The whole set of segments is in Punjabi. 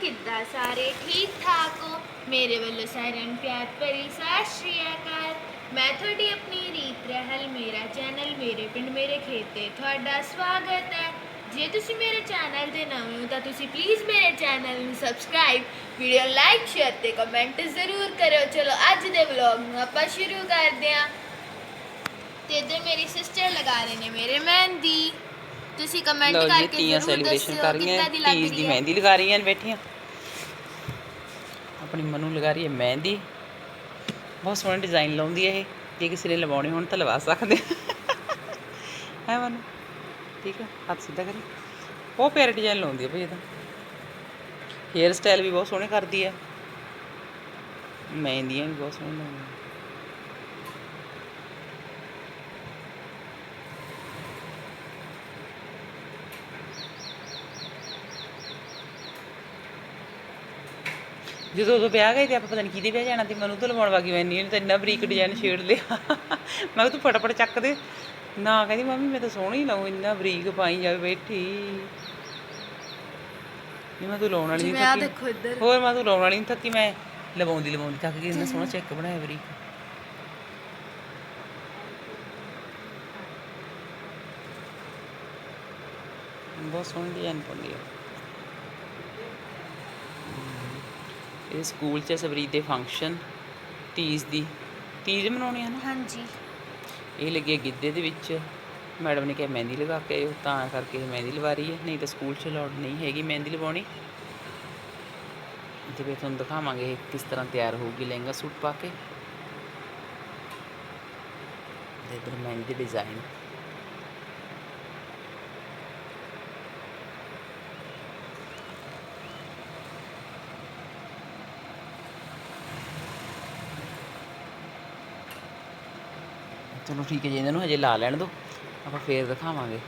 ਕਿੱਦਾਂ ਸਾਰੇ ਠੀਕ ਠਾਕ ਹੋ? ਮੇਰੇ ਵੱਲੋਂ ਸਾਰਿਆਂ ਨੂੰ ਪਿਆਰ ਭਰੀ ਸਤਿ ਸ਼੍ਰੀ ਅਕਾਲ। ਮੈਂ ਤੁਹਾਡੀ ਆਪਣੀ ਰੀਤ ਰਹਿਲ, ਮੇਰਾ ਚੈਨਲ, ਮੇਰੇ ਪਿੰਡ, ਮੇਰੇ ਖੇਤ ਤੇ ਤੁਹਾਡਾ ਸਵਾਗਤ ਹੈ। ਜੇ ਤੁਸੀਂ ਮੇਰੇ ਚੈਨਲ ਦੇ ਨਵੇਂ ਹੋ ਤਾਂ ਤੁਸੀਂ ਪਲੀਜ਼ ਮੇਰੇ ਚੈਨਲ ਨੂੰ ਸਬਸਕ੍ਰਾਈਬ ਵੀਡੀਓ ਲਾਈਕ ਸ਼ੇਅਰ ਤੇ ਕਮੈਂਟ ਜ਼ਰੂਰ ਕਰਿਓ। ਚਲੋ ਅੱਜ ਦੇ ਵਲੌਗ ਨੂੰ ਆਪਾਂ ਸ਼ੁਰੂ ਕਰਦੇ ਹਾਂ। ਤੇ ਇੱਧਰ ਮੇਰੀ ਸਿਸਟਰ ਲਗਾ ਰਹੇ ਨੇ ਮੇਰੇ ਮਹਿੰਦੀ। ਤੁਸੀਂ ਕਮੈਂਟ ਲਓ ਜੀ ਕਰਕੇ ਤੀਆਂ ਜ਼ਰੂਰ ਸੈਲੀਬ੍ਰੇਸ਼ਨ ਦੱਸਿਓ ਕਰ ਰਹੀਆਂ ਕਿੱਦਾਂ ਦੀ ਲੱਗ ਤੀਜ ਦੀ ਰਹੀ ਹੈ? ਮਹਿੰਦੀ ਲਗਾ ਰਹੀਆਂ ਨੇ ਬੈਠੀਆਂ। ਆਪਣੀ ਮਨੂ ਲਗਾ ਰਹੀ ਹੈ ਮਹਿੰਦੀ। ਬਹੁਤ ਸੋਹਣਾ ਡਿਜ਼ਾਈਨ ਲਾਉਂਦੀ ਹੈ ਇਹ ਜੇ ਕਿਸੇ ਨੇ ਲਵਾਉਣੀ ਹੋਣ ਤਾਂ ਲਵਾ ਸਕਦੇ ਹੈ। ਮਨੂ? ਠੀਕ ਹੈ ਹੱਥ ਸਿੱਧਾ ਕਰੀ। ਬਹੁਤ ਪਿਆਰਾ ਡਿਜ਼ਾਈਨ ਲਾਉਂਦੀ ਹੈ ਭਈ ਇਹ ਤਾਂ। ਹੇਅਰ ਸਟਾਈਲ ਵੀ ਬਹੁਤ ਸੋਹਣੇ ਕਰਦੀ ਹੈ। ਮਹਿੰਦੀਆਂ ਵੀ ਬਹੁਤ ਸੋਹਣੀਆਂ ਲਾਉਂਦੀ ਹੈ। ਜਦੋਂ ਉਦੋਂ ਵਿਆਹ ਗਏ ਤੇ ਆਪਾਂ ਪਤਾ ਨਹੀਂ ਕਿਹਦੇ ਵਿਆਹ ਜਾਣਾ ਤੇ ਮੈਨੂੰ ਤਾਂ ਲਵਾਉਣ ਵਾਗੀ ਮੈਂ ਨਹੀਂ ਤਾਂ ਇੰਨਾ ਬਰੀਕ ਡਿਜ਼ਾਈਨ ਛੇੜ ਲਿਆ। ਮੈਂ ਤੂੰ ਫਟਾਫਟ ਚੱਕ ਦੇ। ਨਾ ਕਹਿੰਦੀ ਮੰਮੀ ਮੈਂ ਤਾਂ ਸੋਹਣੀ ਲਾਉਂ ਇੰਨਾ ਬਰੀਕ ਪਾਈ ਜਾਵੇ ਬੈਠੀ। ਨਹੀਂ ਮੈਂ ਤੂੰ ਲਾਉਣ ਵਾਲੀ ਨਹੀਂ ਥੱਕੀ। ਦੇਖੋ ਇੱਧਰ। ਹੋਰ ਮੈਂ ਤੂੰ ਲਾਉਣ ਵਾਲੀ ਨਹੀਂ ਥੱਕੀ ਮੈਂ ਲਵਾਉਂਦੀ ਲਵਾਉਂਦੀ ਥੱਕ ਗਈ ਇੰਨਾ ਸੋਹਣਾ ਚੈੱਕ ਬਣਾਇਆ ਬਰੀਕ। ਬਹੁਤ ਸੋਹਣੀ ਡਿਜ਼ਾਈਨ ਪਾਉਂਦੀ ਹੈ ਇਹ ਸਕੂਲ 'ਚ ਸਬਰੀਤ ਦੇ ਫੰਕਸ਼ਨ ਤੀਜ ਦੀ। ਤੀਜ ਮਨਾਉਣੀ ਹੈ ਨਾ? ਹਾਂਜੀ। ਇਹ ਲੱਗੀ ਗਿੱਧੇ ਦੇ ਵਿੱਚ। ਮੈਡਮ ਨੇ ਕਿਹਾ ਮਹਿੰਦੀ ਲਗਾ ਕੇ ਆਇਓ ਤਾਂ ਕਰਕੇ ਮਹਿੰਦੀ ਲਵਾ ਰਹੀ ਹੈ। ਨਹੀਂ ਤਾਂ ਸਕੂਲ 'ਚ ਲੋੜ ਨਹੀਂ ਹੈਗੀ ਮਹਿੰਦੀ ਲਵਾਉਣੀ। ਫਿਰ ਤੁਹਾਨੂੰ ਦਿਖਾਵਾਂਗੇ ਇਹ ਕਿਸ ਤਰ੍ਹਾਂ ਤਿਆਰ ਹੋਊਗੀ ਲਹਿੰਗਾ ਸੂਟ ਪਾ ਕੇ। ਇਧਰ ਮਹਿੰਦੀ ਡਿਜ਼ਾਈਨ ਚਲੋ ਠੀਕ ਹੈ ਜੀ ਇਹਨਾਂ ਨੂੰ ਹਜੇ ਲਾ ਲੈਣ ਦਿਓ ਆਪਾਂ ਫੇਰ ਦਿਖਾਵਾਂਗੇ।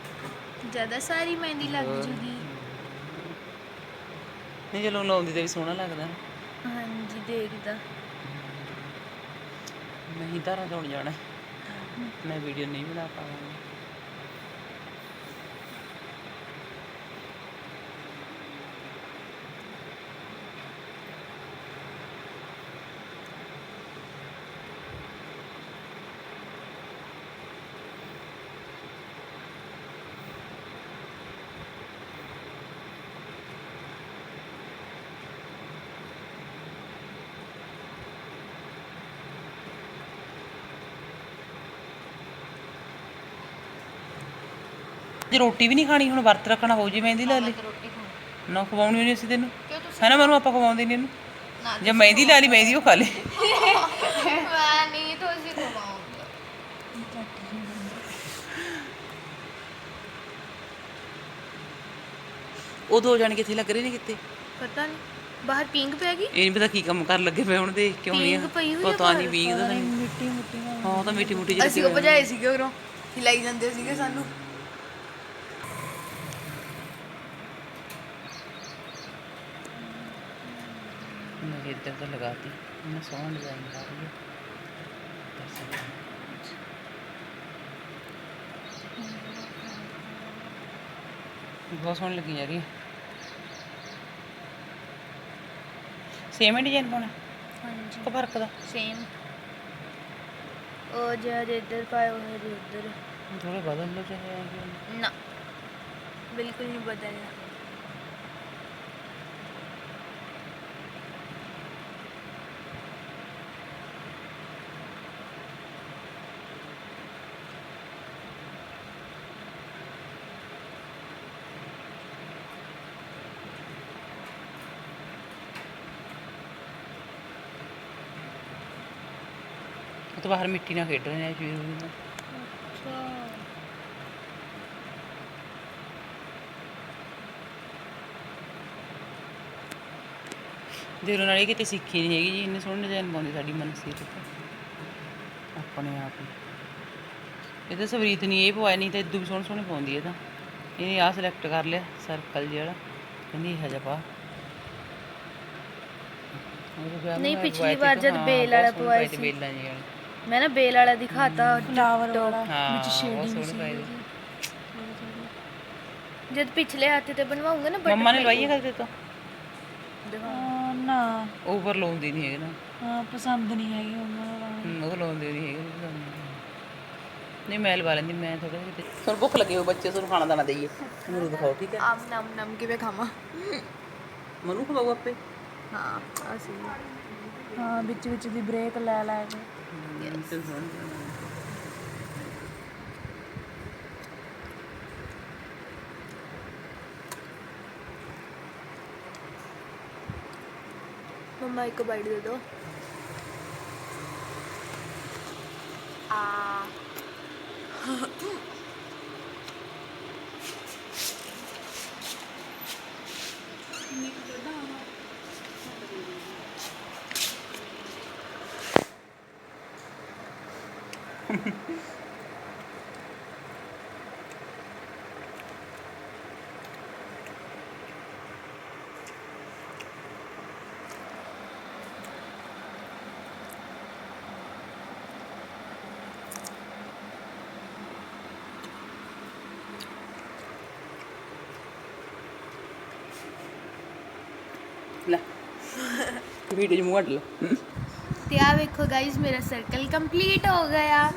ਜ਼ਿਆਦਾ ਸਾਰੀ ਮਹਿੰਦੀ ਲੱਗ। ਜੂਗੀ। ਨਹੀਂ ਚਲੋ ਲਾਉਂਦੀ ਤੇ ਵੀ ਸੋਹਣਾ ਲੱਗਦਾ। ਹਾਂਜੀ ਦੇਖਦਾ। ਨਹੀਂ ਧਾਰਾਂ ਚੋਣ ਜਾਣਾ। ਹੈ। ਮੈਂ ਵੀਡੀਓ ਨਹੀਂ ਬਣਾ ਪਾਵਾਂਗੀ। ਜੇ ਰੋਟੀ ਵੀ ਨਹੀਂ ਖਾਣੀ ਹੁਣ ਵਰਤ ਰੱਖਣਾ ਹੋ ਜੀ ਮਹਿੰਦੀ ਲਾ ਲਈ। ਰੋਟੀ ਖਾਣੀ। ਨਾ ਖਵਾਉਣੀ ਨਹੀਂ ਅਸੀਂ ਤੈਨੂੰ। ਕਿਉਂ ਤੁਸੀਂ ਹੈ ਨਾ ਮਨੂੰ ਆਪਾਂ ਖਵਾਉਂਦੇ ਨਹੀਂ ਇਹਨੂੰ। ਜੇ ਮਹਿੰਦੀ ਲਾ ਲਈ ਮਹਿੰਦੀ ਉਹ ਖਾ ਲੇ। ਮੈਂ ਨਹੀਂ ਤੁਸੀਂ ਖਵਾਉਂਗਾ ਉਹ ਦੋ ਜਾਣੇ ਕਿੱਥੇ ਲੱਗ ਰਹੇ ਨੇ ਕਿਤੇ ਪਤਾ ਨਹੀਂ ਬਾਹਰ ਪਿੰਗ ਪੈ ਗਈ। ਇਹ ਨਹੀਂ ਪਤਾ ਕੀ ਕੰਮ ਕਰਨ ਲੱਗੇ ਪਏ ਹੁਣ ਦੇਖ ਕਿਉਂ ਨਹੀਂ ਪੀਂਘ ਪਈ ਹੋਈ ਆ ਪਤਾ ਨਹੀਂ। ਵੀਂਗ ਦਾ ਨਹੀਂ। ਮਿੱਟੀ ਮਿੱਟੀ ਹਾਂ ਉਹ ਤਾਂ ਮਿੱਟੀ ਮੁੱਟੀ ਜਿਹੀ ਅਸੀਂ ਉਹ ਭਜਾਏ ਸੀਗੇ ਉਰੋਂ। ਹਿਲਾਈ ਜਾਂਦੇ ਸੀਗੇ ਸਾਨੂੰ ਮੈਂ ਇੱਧਰ ਤਾਂ ਲਗਾਤੀ। ਮੈਂ ਸੋਹਣਾ ਡਿਜ਼ਾਈਨ ਕਰ ਰਹੀ ਹੈ। ਬਹੁਤ ਸੋਹਣੀ ਲੱਗੀ ਜਾ ਰਹੀ ਹੈ। ਸੇਮ ਡਿਜ਼ਾਈਨ ਪਾਉਣਾ? ਹਾਂਜੀ। ਕਿ ਫ਼ਰਕ ਦਾ? ਸੇਮ ਉਹ ਜਿਹੜਾ ਇੱਧਰ ਪਾਇਆ ਜੀ ਉੱਧਰ। ਥੋੜਾ ਬਦਲ ਲੋ ਚਾਹੇ ਨਾ। ਬਿਲਕੁਲ ਨਹੀਂ ਬਦਲਣਾ ਉਹ ਤਾਂ ਬਾਹਰ ਮਿੱਟੀ ਨਾਲ ਖੇਡ ਰਹੇ ਨੇ ਸ਼ੁਰੂ ਨੂੰ। ਅੱਛਾ। ਦੇਰੋਂ ਨਾਲ ਕਿਤੇ ਸਿੱਖੀ ਨਹੀਂ ਹੈਗੀ ਜੀ ਇੰਨੇ ਸੋਹਣੇ ਡਿਜ਼ਾਈਨ ਪਾਉਂਦੀ ਸਾਡੀ ਮਨਸੀਰ ਤੇ ਆਪਣੇ ਆਪ ਹੀ। ਇਹ ਤਾਂ ਸਵਰੀਤ ਨਹੀਂ ਇਹ ਪਵਾਇਆ ਨਹੀਂ ਤਾਂ ਇਦੋਂ ਵੀ ਸੋਹਣੇ ਸੋਹਣੇ ਪਾਉਂਦੀ ਇਹ ਤਾਂ। ਇਹਨੇ ਆਹ ਸਿਲੈਕਟ ਕਰ ਲਿਆ ਸਰਕਲ ਜਿਹੜਾ ਕਹਿੰਦੀ ਇਹ ਜਿਹਾ ਪਾ। ਉਹਦੇ ਵਿਆਹ ਨਹੀਂ, ਪਿਛਲੀ ਵਾਰ ਜਦ ਬੇਲ ਵਾਲਾ ਤੇ ਸੀ। ਬੇਲਾਂ ਜਿਹੀਆਂ ਮੈਂ ਨਾ ਬੇਲ ਵਾਲਾ ਦਿਖਾਤਾ ਫਲਾਵਰ ਵਾਲਾ। ਹਾਂ ਵਿੱਚ ਸ਼ੇਡਿੰਗ ਤੇ। ਜਦ ਪਿਛਲੇ ਹੱਥ ਤੇ ਬਣਵਾਉਂਗਾ ਨਾ ਮੰਮਾ ਨੇ ਲਵਾਈ ਹੈ ਕਦੇ ਤੋਂ? ਨਾ। ਓਵਰ ਲਾਉਂਦੀ ਨਹੀਂ ਹੈਗੀ ਨਾ। ਹਾਂ, ਪਸੰਦ ਨਹੀਂ ਹੈਗੀ ਉਹਨਾਂ ਨੂੰ ਹਮ, ਉਹ ਲਾਉਂਦੇ ਨਹੀਂ ਹੈਗੇ ਨਹੀਂ। ਨਹੀਂ ਮੈਂ ਲਵਾ ਲੈਂਦੀ ਮੈਂ ਥੋੜਾ ਜਿਹਾ ਤੁਹਾਨੂੰ ਭੁੱਖ ਲੱਗੀ ਹੋ ਬੱਚੇ ਤੁਹਾਨੂੰ ਖਾਣਾ ਦਾਣਾ ਦੇਈਏ। ਮੈਨੂੰ ਦਿਖਾਓ ਠੀਕ ਹੈ? ਆਮ ਨਮ ਨਮ ਕਿਵੇਂ ਖਾਵਾਂ? ਮਨੂੰ ਖਵਾਓ ਆਪੇ। ਹਾਂ ਅਸੀਂ। ਹਾਂ ਵਿੱਚ ਵਿੱਚ ਦੀ ਬ੍ਰੇਕ ਲੈ ਲੈ ਕੇ। ਮੰਮਾ ਇੱਕ ਬਾਈਟ ਦੇ ਦਿਓ ਆ ਲੈ ਵੀਡੀਓ ਚ ਮੂੰਹ ਲਓ ਤੇ ਆ ਵੇਖੋ ਗਾਇਜ਼ ਮੇਰਾ ਸਰਕਲ ਕੰਪਲੀਟ ਹੋ ਗਿਆ।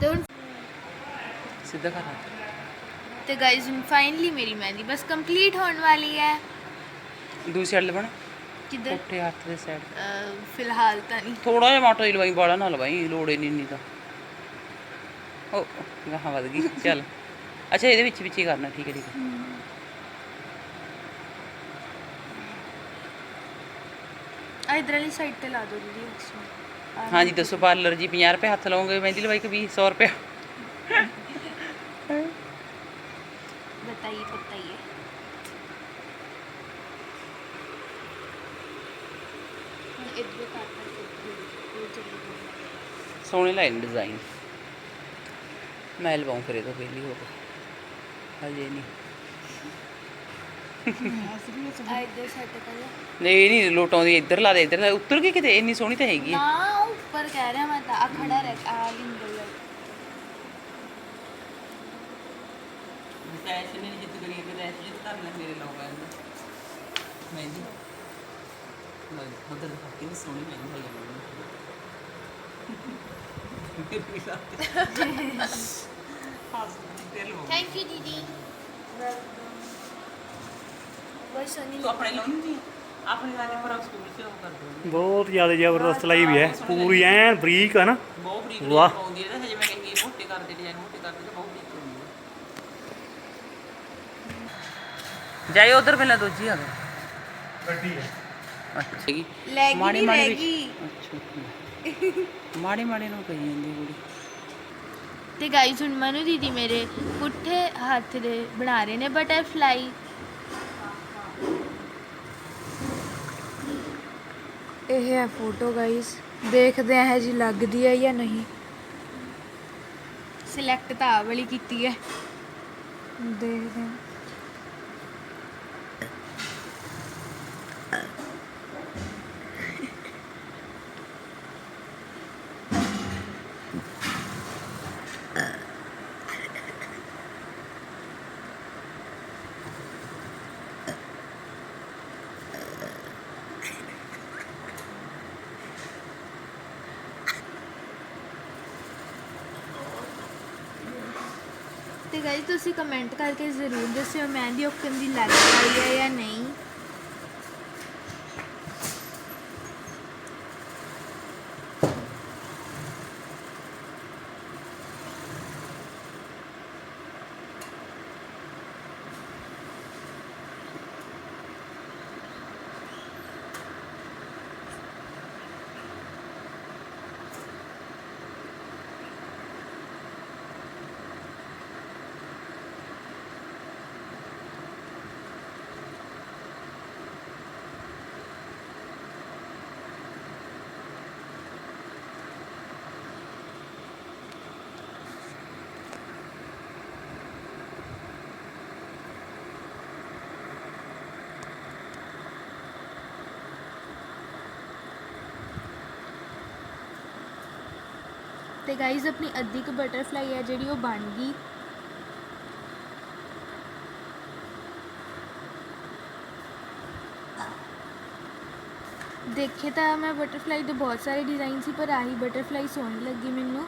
ਤੇ ਹੁਣ ਸਿੱਧਾ ਕਰ। ਤੇ ਗਾਇਜ਼ ਹੁਣ ਫਾਈਨਲੀ ਮੇਰੀ ਮਹਿੰਦੀ ਬਸ ਕੰਪਲੀਟ ਹੋਣ ਵਾਲੀ ਹੈ। ਦੂਸਰੀ ਸਾਈਡ ਲਵਣ ਕਿੱਧਰ? ਪੁੱਠੇ ਹੱਥ ਦੇ ਸਾਈਡ ਅਹ, ਫਿਲਹਾਲ ਤਾਂ ਨਹੀਂ। ਥੋੜਾ ਜਿਹਾ ਮਾਟੋ ਹੀ ਲਵਾਈ ਬਾਲਾ ਨਾ ਲਵਾਈ ਲੋੜ ਹੀ ਨਹੀਂ ਨਹੀਂ ਤਾਂ। ਉਹ ਗਾਹਾਂ ਵੱਧ ਗਈ। ਚੱਲ। ਅੱਛਾ ਇਹਦੇ ਵਿੱਚ ਵਿੱਚ ਹੀ ਕਰਨਾ ਠੀਕ ਹੈ ਠੀਕ ਹੈ। ਇਧਰਲੀ ਸਾਈਡ ਤੇ ਲਾ ਦਿਓ ਦੀਦੀ 100 ਹਾਂਜੀ ਦੱਸੋ ਪਾਰਲਰ ਜੀ 50 ਰੁਪਏ ਹੱਥ ਲਾਉਂਗੇ ਮਹਿੰਦੀ ਲਵਾਈ ਕਿ 20 ਰੁਪਏ? ਬਤਾਈਏ ਬਤਾਈਏ। ਸੋਹਣੇ ਲਾਈਨ ਡਿਜ਼ਾਈਨ ਮੈਂ ਲਵਾਉਂ ਫਿਰ ਇਹ ਤੋਂ ਪਹਿਲੀ ਹੋ ਗਈ ਹਜੇ ਨਹੀਂ। ਆ ਇੱਧਰ ਸੈੱਟ ਕਰ ਲੈ ਨਹੀਂ ਨਹੀਂ ਲੋਟਾਉਂਦੀ ਇੱਧਰ ਲਾ ਦੇ ਇੱਧਰ ਲਾ ਦੇ। ਉੱਤਰ ਗਈ ਕਿਤੇ? ਇੰਨੀ ਸੋਹਣੀ ਤਾਂ ਹੈਗੀ। ਹੈ। ਨਾ ਉੱਪਰ ਕਹਿ ਰਿਹਾ ਮੈਂ ਤਾਂ ਆ ਖੜਾ ਰਹਿ ਆ ਲਿੰਗਲ ਸੈਸ਼ ਨੇ ਜਿੱਤ ਕਰੀ ਕਿ ਸੈਸ਼ ਜਿੱਤ ਕਰ ਲੈ ਮੇਰੇ ਲੋਕਾਂ ਨੂੰ। ਮਹਿੰਦੀ। ਲੈ ਮਦਰ ਫੱਕੀ ਸੋਹਣੀ ਮਹਿੰਦੀ ਹੈ ਮੈਨੂੰ ਫਿਰ ਵੀ ਲਾਤੇ ਹਾਸ ਤੇ ਲੋ ਥੈਂਕ ਯੂ ਦੀਦੀ। ਪਰੇਸ਼ਾਨੀ ਤੂੰ ਬਹੁਤ ਜ਼ਿਆਦਾ ਜ਼ਬਰਦਸਤ ਲਾਈ ਵੀ ਹੈ। ਪੂਰੀ ਐਨ ਬਰੀਕ ਹੈ ਨਾ। ਵਾਹ। ਪਾਉਂਦੀ ਉਧਰ ਪਹਿਲਾਂ ਦੂਜੀ ਆ ਗਈ ਵੱਡੀ ਹੈ। ਅੱਛਾ। ਜੀ ਮਾੜੀ ਮਾੜੀ ਰਹਿ ਅੱਛਾ ਮਾੜੀ ਮਾੜੀ ਨੂੰ ਕਹੀ ਜਾਂਦੀ ਕੁੜੀ। ਤੇ ਗਾਈਸ ਹੁਣ ਮਨੂ ਦੀਦੀ ਮੇਰੇ ਪੁੱਠੇ ਹੱਥ ਦੇ ਬਣਾ ਰਹੇ ਨੇ ਬਟਰਫਲਾਈ। ਇਹ ਹੈ ਫੋਟੋ ਗਾਇਸ ਦੇਖਦੇ ਆ ਜੀ ਲੱਗਦੀ ਹੈ ਜਾਂ ਨਹੀਂ। ਸਿਲੈਕਟ ਤਾਂ ਆਹ ਵਾਲੀ ਕੀਤੀ ਹੈ। ਦੇਖਦੇ ਹਾਂ। ਤੇ ਤੁਸੀਂ ਕਮੈਂਟ ਕਰਕੇ ਜ਼ਰੂਰ ਦੱਸਿਓ ਮਹਿੰਦੀ ਓਕਨ ਦੀ ਲੱਗ ਰਹੀ ਹੈ ਜਾਂ ਨਹੀਂ। ਤੇ ਗਾਈਜ਼ ਆਪਣੀ ਅੱਧੀ ਕ ਬਟਰਫਲਾਈ ਹੈ ਜਿਹੜੀ, ਉਹ ਬਣ ਗਈ। ਦੇਖੇ ਤਾਂ ਮੈਂ ਬਟਰਫਲਾਈ ਦੇ ਬਹੁਤ ਸਾਰੇ ਡਿਜ਼ਾਈਨ ਸੀ, ਪਰ ਆਹੀ ਬਟਰਫਲਾਈ ਸੋਹਣੀ ਲੱਗੀ ਮੈਨੂੰ।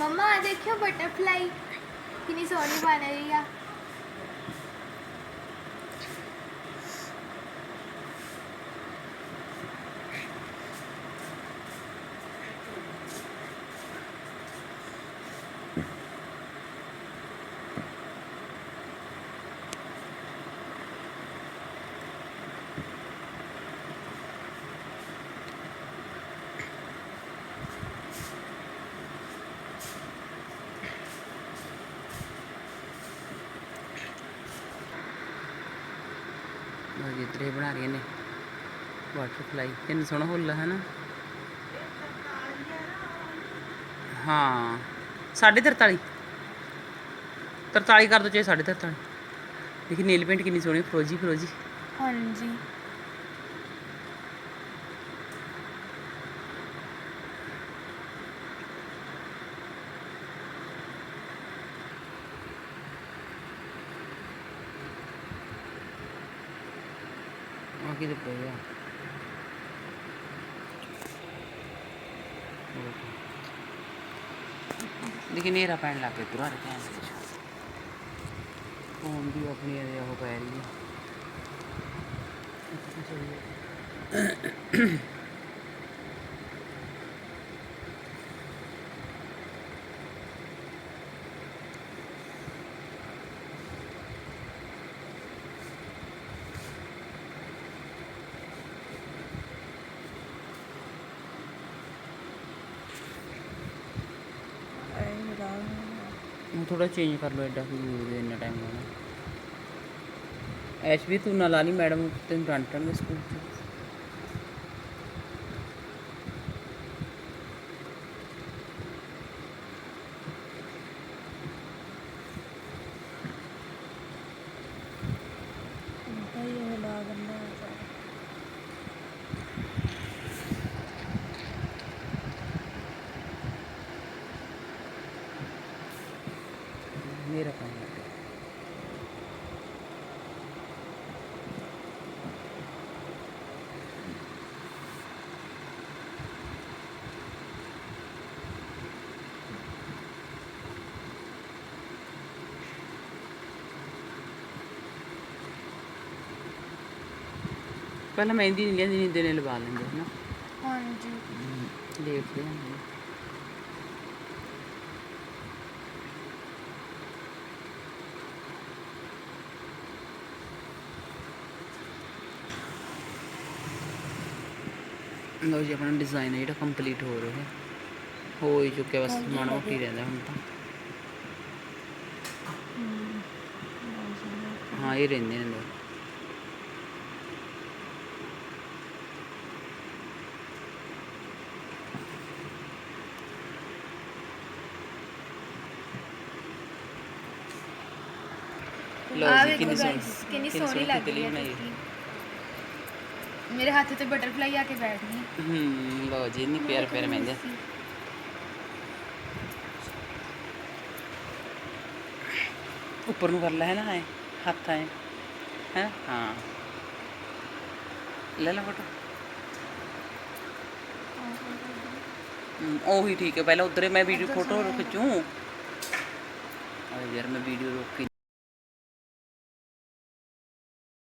ਮੰਮਾ ਆ ਦੇਖਿਓ ਬਟਰਫਲਾਈ ਕਿੰਨੀ ਸੋਹਣੀ ਬਣ ਰਹੀ ਆ ਉਹ ਜਿੱਤਰੇ ਬਣਾ ਰਹੀਆਂ ਨੇ ਬਟਰਫਲਾਈ ਕਿੰਨਾ ਸੋਹਣਾ ਹੁੱਲਾ ਹੈ ਨਾ ਹਾਂ। 43 43 ਕਰ ਦੋ ਚਾਹੇ 43 ਦੇਖੀ, ਨੀਲ ਪੇਂਟ ਕਿੰਨੀ ਸੋਹਣੀ ਫਰੋਜੀ ਫਰੋਜੀ। ਹਾਂਜੀ। ਆ ਕਿਤੇ ਪਿਆ ਦੇਖੀ ਨੇਰਾ ਪੈਣ ਲੱਗ ਗਿਆ ਤੁਰਾ ਰਿਹਾ ਫੋਨ ਵੀ ਆਪਣੀ ਇਹਦੇ ਉਹ ਪੈ ਰਹੀ ਹੈ ਹੁਣ ਥੋੜਾ ਚੇਂਜ ਕਰ ਲਓ ਐਡਾ ਵੀ ਇੰਨਾ ਟਾਈਮ ਹੋਣਾ ਐਸ਼ ਵੀ ਤੂੰ ਨਾ ਲਾ ਲਈ ਮੈਡਮ ਤੈਨੂੰ ਡਾਂਟਣਗੇ ਸਕੂਲ ਚ ਮੇਰਾ ਕੰਮ ਲੱਗ ਗਿਆ ਪਹਿਲਾਂ ਮਹਿੰਦੀ ਨਹੀਂ ਲੈਂਦੀ ਨਹੀਂ ਦਿਨੇ ਲਵਾ ਲੈਂਦੇ ਹਨਾ। ਹਾਂਜੀ। ਲੇਟ ਦੇ ਹੁੰਦੇ ਲੋ ਜੀ ਆਪਣਾ ਡਿਜ਼ਾਈਨ ਹੈ ਜਿਹੜਾ ਕੰਪਲੀਟ ਹੋ ਰਿਹਾ ਹੈ। ਹੋ ਹੀ ਚੁੱਕਿਆ ਬਸ ਮਾੜਾ ਮੋਟੀ ਰਹਿੰਦਾ ਹੁਣ ਤਾਂ। ਹਾਂ ਇਹ ਰਹਿੰਦੇ ਨੇ ਆ ਜੀ ਵੇਖੋ ਕਿੰਨੀ ਸੋਹਣੀ guys, ਕਿੰਨੀ ਸੋਹਣੀ ਲੱਗ ਤਿਤਲੀ ਰਹੀ ਹੈ ਬਣਾਈ ਹੈ। ਤਿਤਲੀ। ਮੇਰੇ ਹੱਥ ਤੇ ਬਟਰਫਲਾਈ ਆ ਕੇ ਬੈਠ ਗਈ। ਹੂੰ ਲਓ ਜੀ ਇੰਨੀ ਪਿਆਰ ਪਿਆਰ ਮਹਿੰਦੇ ਉੱਪਰ ਨੂੰ ਕਰ ਲੈ ਹੈ ਨਾ ਐ ਹੱਥ ਐ ਹੈ? ਹਾਂ। ਲੈ ਲੈ ਫੋਟੋ। ਹਮ, ਉਹੀ ਠੀਕ ਹੈ ਪਹਿਲਾਂ ਉਧਰੇ ਮੈਂ ਵੀਡੀਓ ਫੋਟੋ ਖਿੱਚੂ। ਆ ਯਾਰ ਮੈਂ ਵੀਡੀਓ ਰੋਕੀ